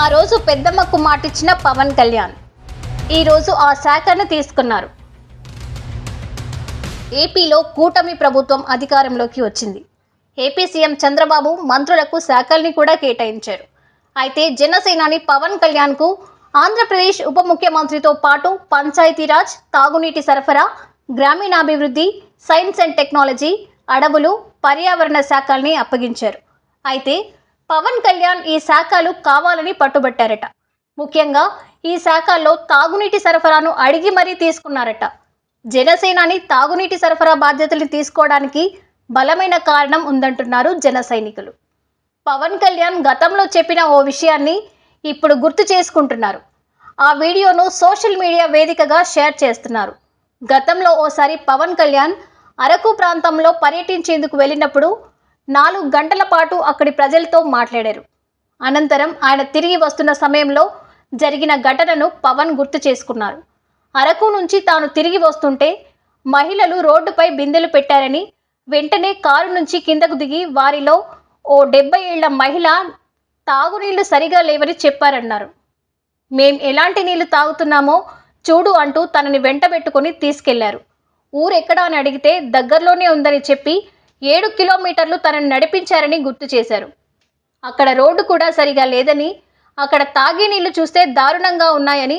ఆ రోజు పెద్దమ్మకు మాటిచ్చిన పవన్ కళ్యాణ్. ఈరోజు ఆ శాఖను తీసుకున్నారు. ఏపీలో కూటమి ప్రభుత్వం అధికారంలోకి వచ్చింది. ఏపీ సీఎం చంద్రబాబు మంత్రులకు శాఖల్ని కూడా కేటాయించారు. అయితే జనసేనాని పవన్ కళ్యాణ్కు ఆంధ్రప్రదేశ్ ఉప ముఖ్యమంత్రితో పాటు పంచాయతీరాజ్ తాగునీటి సరఫరా గ్రామీణాభివృద్ధి సైన్స్ అండ్ టెక్నాలజీ అడవులు పర్యావరణ శాఖల్ని అప్పగించారు. అయితే పవన్ కళ్యాణ్ ఈ శాఖలు కావాలని పట్టుబట్టారట. ముఖ్యంగా ఈ శాఖల్లో తాగునీటి సరఫరాను అడిగి మరీ తీసుకున్నారట. జనసేనాని తాగునీటి సరఫరా బాధ్యతలు తీసుకోవడానికి బలమైన కారణం ఉందంటున్నారు జన సైనికులు. పవన్ కళ్యాణ్ గతంలో చెప్పిన ఓ విషయాన్ని ఇప్పుడు గుర్తు చేసుకుంటున్నారు. ఆ వీడియోను సోషల్ మీడియా వేదికగా షేర్ చేస్తున్నారు. గతంలో ఓసారి పవన్ కళ్యాణ్ అరకు ప్రాంతంలో పర్యటించేందుకు వెళ్ళినప్పుడు నాలుగు గంటల పాటు అక్కడి ప్రజలతో మాట్లాడారు. అనంతరం ఆయన తిరిగి వస్తున్న సమయంలో జరిగిన ఘటనను పవన్ గుర్తు చేసుకున్నారు. అరకు నుంచి తాను తిరిగి వస్తుంటే మహిళలు రోడ్డుపై బిందెలు పెట్టారని వెంటనే కారు నుంచి కిందకు దిగి వారిలో ఓ డెబ్బై ఏళ్ళ మహిళ తాగునీళ్ళు సరిగా లేవని చెప్పారన్నారు. మేం ఎలాంటి నీళ్ళు తాగుతున్నామో చూడు అంటూ తనని వెంటబెట్టుకుని తీసుకెళ్ళారు. ఊరెక్కడా అని అడిగితే దగ్గరలోనే ఉందని చెప్పి ఏడు కిలోమీటర్లు తనను నడిపించారని గుర్తు చేశారు. అక్కడ రోడ్డు కూడా సరిగా లేదని అక్కడ తాగే నీళ్ళు చూస్తే దారుణంగా ఉన్నాయని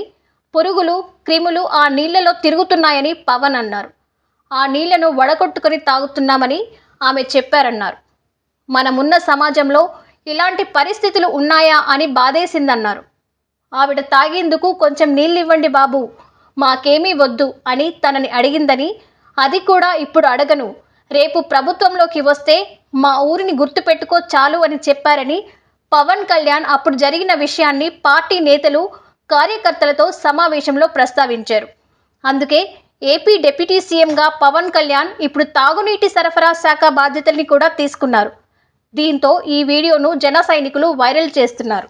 పురుగులు క్రిములు ఆ నీళ్ళలో తిరుగుతున్నాయని పవన్ అన్నారు. ఆ నీళ్ళను వడగొట్టుకొని తాగుతున్నామని ఆమె చెప్పారన్నారు. మనమున్న సమాజంలో ఇలాంటి పరిస్థితులు ఉన్నాయా అని బాధేసిందన్నారు. ఆవిడ తాగేందుకు కొంచెం నీళ్ళివ్వండి బాబు మాకేమీ వద్దు అని తనని అడిగిందని అది కూడా ఇప్పుడు అడగను. రేపు ప్రభుత్వంలోకి వస్తే మా ఊరిని గుర్తుపెట్టుకో చాలు అని చెప్పారని పవన్ కళ్యాణ్ అప్పుడు జరిగిన విషయాన్ని పార్టీ నేతలు కార్యకర్తలతో సమావేశంలో ప్రస్తావించారు. అందుకే ఏపీ డిప్యూటీ సీఎంగా పవన్ కళ్యాణ్ ఇప్పుడు తాగునీటి సరఫరా శాఖ బాధ్యతల్ని కూడా తీసుకున్నారు. దీంతో ఈ వీడియోను జన సైనికులు వైరల్ చేస్తున్నారు.